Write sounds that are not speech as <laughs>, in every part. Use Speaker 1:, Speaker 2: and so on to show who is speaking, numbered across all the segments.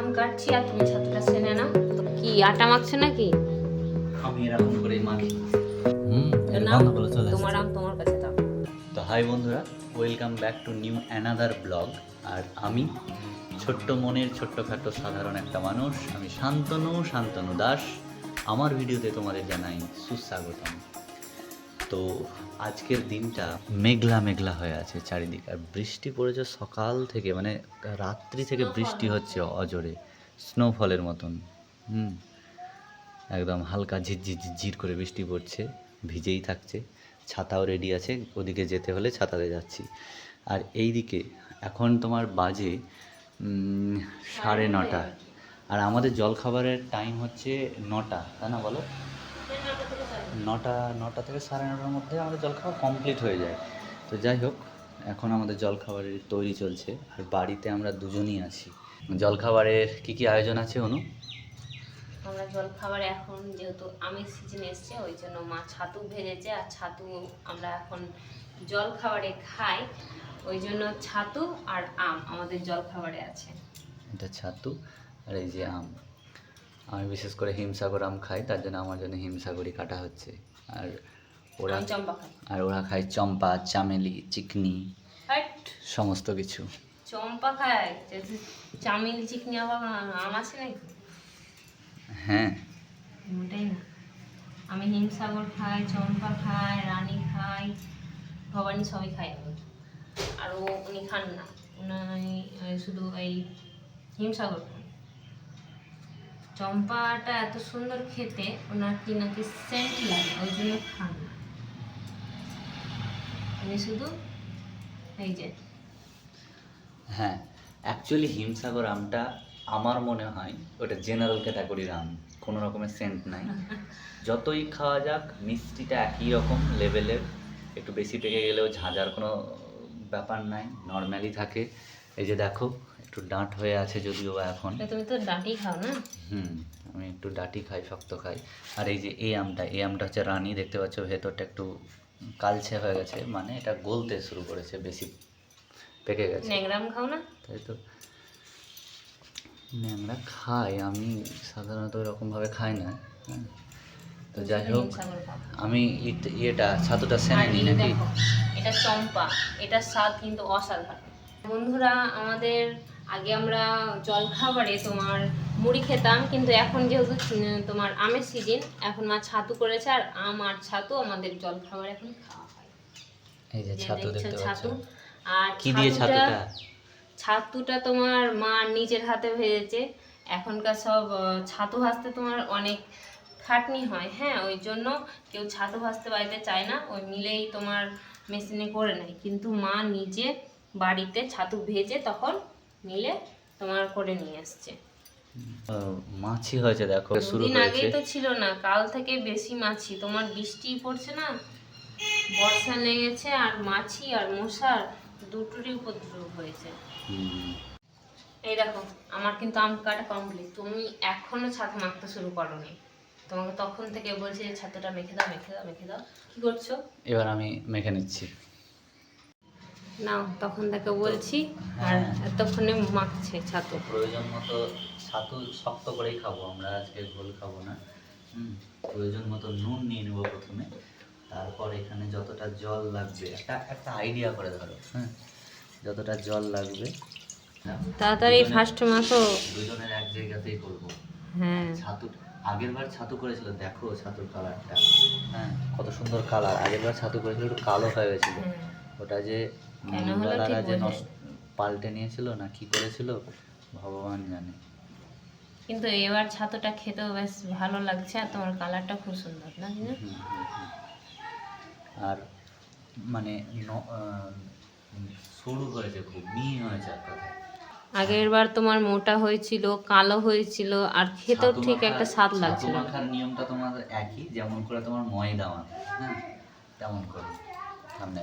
Speaker 1: আম কাটছি আর তুমি ছাতুটা সেনে তো কি আটা মাখছো নাকি?
Speaker 2: আমি এরকম করে মাখি। হুম
Speaker 1: নাও
Speaker 2: গন্ধগুলো চলে
Speaker 1: তোমার আম তোমার কাছে দাও।
Speaker 2: তো হাই বন্ধুরা welcome back to new another blog. আর আমি ছোট্ট মনের ছোট্টখাটো সাধারণ একটা মানুষ। আমি শান্তনু শান্তনু দাস। আমার ভিডিওতে তোমাদের জানাই সুস্বাগতম। তো আজকের দিনটা মেঘলা মেঘলা হয়ে আছে চারিদিক। আর বৃষ্টি পড়েছে সকাল থেকে মানে রাত্রি থেকে বৃষ্টি হচ্ছে। অজরে স্নোফলের মতন। হুম একদম হালকা ঝিরঝির ঝিরঝির করে বৃষ্টি পড়ছে ভিজেই থাকছে ছাতাও রেডি আছে ওদিকে যেতে হলে ছাতাতে যাচ্ছি। আর এই দিকে এখন তোমার বাজে সাড়ে নটা। আর আমাদের জলখাবারের টাইম হচ্ছে নটা তাই না বলো? নটা নটা থেকে সাড়ে নটার মধ্যে আমাদের জলখাবার কমপ্লিট হয়ে যায়। তো যাই হোক এখন আমাদের জলখাবারের তৈরি চলছে। আর বাড়িতে আমরা দুজনই আছি। জলখাবারের কি কি আয়োজন আছে অনু?
Speaker 1: আমরা জল খাবার এখন যেহেতু আমের সিজন এসছে ওই জন্য মা ছাতু ভেজেছে আর ছাতু আমরা এখন জল খাবারে খাই। ওই জন্য ছাতু আর আম আমাদের জল খাবারে আছে।
Speaker 2: এটা ছাতু আর এই যে আম। আমি বিশেষ করে হিমসাগর আম খাই তার জন্য আমার জন্য হিমসাগরই কাটা হচ্ছে। আর ওরা
Speaker 1: আমি চম্পা
Speaker 2: আর ওরা খায় চম্পা চামেলি চিকনি সমস্ত কিছু।
Speaker 1: চম্পা খাই যদি চাউমিন চিকনি আবার আম আছে নাকি?
Speaker 2: হ্যাঁ।
Speaker 1: ওটাই না। আমি হিমসাগর খাই চম্পা খাই রানী খাই ভবানী সবই খাই আর ও উনি খান না। উনি শুধু এই হিমসাগর খান। চম্পাটা এত সুন্দর খেতে ওনার কি নাকি সেন্ট লাগে ওই জন্য খান না। উনি শুধু এই যে।
Speaker 2: হ্যাঁ অ্যাকচুয়ালি হিমসাগর আমটা আমার মনে হয় ওটা জেনারেল ক্যাটাগরির আম কোনো রকমের সেন্ট নাই। <laughs> যতই খাওয়া যাক মিষ্টিটা একই রকম লেভেলের একটু বেশি পেকে গেলেও ঝাঁঝার কোনো ব্যাপার নাই নর্মালি থাকে। এই যে দেখো একটু ডাঁট হয়ে আছে যদিও বা এখন।
Speaker 1: তুমি তো ডাঁটি খাও না?
Speaker 2: হুম আমি একটু ডাঁটি খাই শক্ত খাই। আর এই যে এই আমটা এই আমটা হচ্ছে রানী দেখতে পাচ্ছ ভেতরটা একটু কালছে হয়ে গেছে মানে এটা গলতে শুরু করেছে বেশি পেকে গেছে।
Speaker 1: ন্যাংরাম খাও না?
Speaker 2: তাই তো। আমরা খাই আমি সাধারণত এরকমভাবে খাই না হ্যাঁ। তো যাই হোক আমি ইয়েটা ছাতুটা সেনে নিই নাকি?
Speaker 1: এটা চম্পা এটা স্বাদ কিন্তু অসাধারণ। বন্ধুরা আমাদের আগে আমরা জল খাবারে তোমার মুড়ি খেতাম কিন্তু এখন যেহেতু তোমার আমের সিজন এখন মা ছাতু করেছে আর আম আর ছাতু আমাদের জল খাবার এখন খাওয়া হয়।
Speaker 2: এই যে
Speaker 1: যে
Speaker 2: ছাতু দেখতে
Speaker 1: ছাতু। আর
Speaker 2: কি দিয়ে
Speaker 1: ছাতুটা
Speaker 2: ছাতুটা?
Speaker 1: ছাতুটা তোমার মা নিজের হাতে ভেজেছে। এখনকার সব ছাতু ভাজতে তোমার অনেক খাটনি হয় হ্যাঁ? ওই জন্য কেউ ছাতু ভাজতে বাড়িতে চায় না ওই মিলেই তোমার মেশিনে করে নেয়। কিন্তু মা নিজে বাড়িতে ছাতু ভেজে তখন মিলে তোমার করে নিয়ে আসছে।
Speaker 2: মাছি হয়েছে দেখো শুরু হয়েছে
Speaker 1: আগেই তো ছিল না কাল থেকে বেশি মাছি। তোমার বৃষ্টি পড়ছে না? বর্ষা লেগেছে আর মাছি আর মশার দুটোরই উপদ্রব হয়েছে। এই দেখো আমার কিন্তু আম কাটা কমপ্লিট তুমি এখনও ছাতু মাখতে শুরু করোনি। তোমাকে তখন থেকে বলছি যে ছাতুটা মেখে দাও মেখে দাও মেখে দাও। কি করছ?
Speaker 2: এবার আমি মেখে নিচ্ছি।
Speaker 1: নাও তখন তাকে বলছি আর
Speaker 2: হ্যাঁ।
Speaker 1: এতক্ষণে মাখছে ছাতু।
Speaker 2: প্রয়োজন মতো ছাতু শক্ত করেই খাব আমরা আজকে ঘোল খাব না। হুম প্রয়োজন মতো নুন নিয়ে নেব প্রথমে তারপর এখানে যতটা জল লাগবে একটা একটা আইডিয়া করে ধরো হ্যাঁ যতটা জল লাগবে।
Speaker 1: তাড়াতাড়ি ফার্স্ট মাখো।
Speaker 2: দুজনের এক জায়গাতেই করব।
Speaker 1: হ্যাঁ।
Speaker 2: ছাতু আগের বার ছাতু করেছিল দেখো ছাতুর কালারটা হ্যাঁ কত সুন্দর কালার আগের বার ছাতু করেছিল একটু কালো হয়ে গেছিল।
Speaker 1: হ্যাঁ।
Speaker 2: ওটা যে
Speaker 1: কেন হলো ঠিক
Speaker 2: যে পাল্টে নিয়েছিল না কি করেছিল ভগবান জানে
Speaker 1: কিন্তু এবার ছাতুটা খেতেও বেশ ভালো লাগছে আর তোমার কালারটা খুব সুন্দর না।
Speaker 2: আর মানে সরু হয়েছে খুব মিহি হয়েছে
Speaker 1: আগের বার তোমার মোটা হয়েছিল কালো হয়েছিল আর খেতেও ঠিক একটা স্বাদ লাগছিল।
Speaker 2: মাখার নিয়মটা তোমার একই যেমন করে তোমার ময়দা মাখা হ্যাঁ তেমন করে সামনে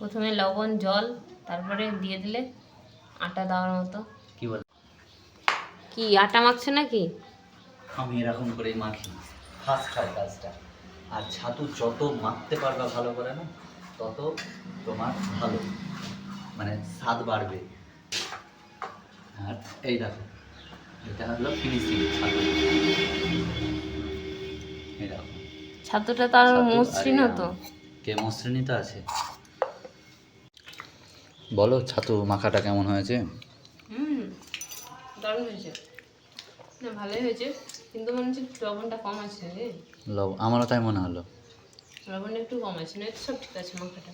Speaker 1: প্রথমে লবণ জল তারপরে দিয়ে দিলে আটা দেওয়ার মতো।
Speaker 2: কি বল?
Speaker 1: কি আটা মাখছো নাকি?
Speaker 2: আমি এরকম করেই মাখি। ফার্স্ট হয় কাজটা। আর ছাতু যত মাখতে পারবা ভালো করে না তত তোমার ভালো। মানে স্বাদ বাড়বে। আর এই দেখো এটা হলো ফিনিশিং ছাতু। এই দেখো।
Speaker 1: ছাতুটা তার মসৃণ হতো
Speaker 2: কে মসৃণই তো আছে। বলো ছাতু মাখাটা কেমন হয়েছে?
Speaker 1: হুম দারুণ হয়েছে। না ভালোই হয়েছে কিন্তু মনে হচ্ছে লবণটা কম আছে রে।
Speaker 2: আমারও তাই মনে হলো।
Speaker 1: লবণটা একটু কম আছে না সব ঠিক আছে মাখাটা।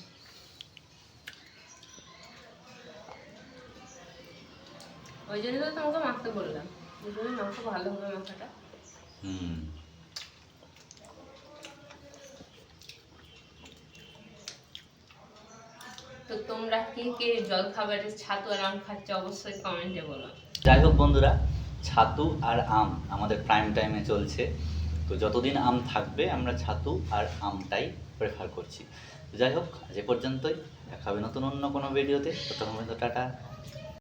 Speaker 1: ওই জন্য তো তোমাকে মাখতে বললাম। ভালো হবে মাখাটা।
Speaker 2: হুম।
Speaker 1: তোমরা কে কে জল খাবারের ছাতু আর আম খাচ্ছে অবশ্যই কমেন্টে বলো।
Speaker 2: যাই হোক বন্ধুরা, ছাতু আর আম আমাদের প্রাইম টাইমে চলছে। তো যতদিন আম থাকবে, আমরা ছাতু আর আমটাই প্রেফার করছি। যাই হোক, আজ পর্যন্তই। দেখা হবে নতুন অন্য কোনো ভিডিওতে ততক্ষণ টাটা।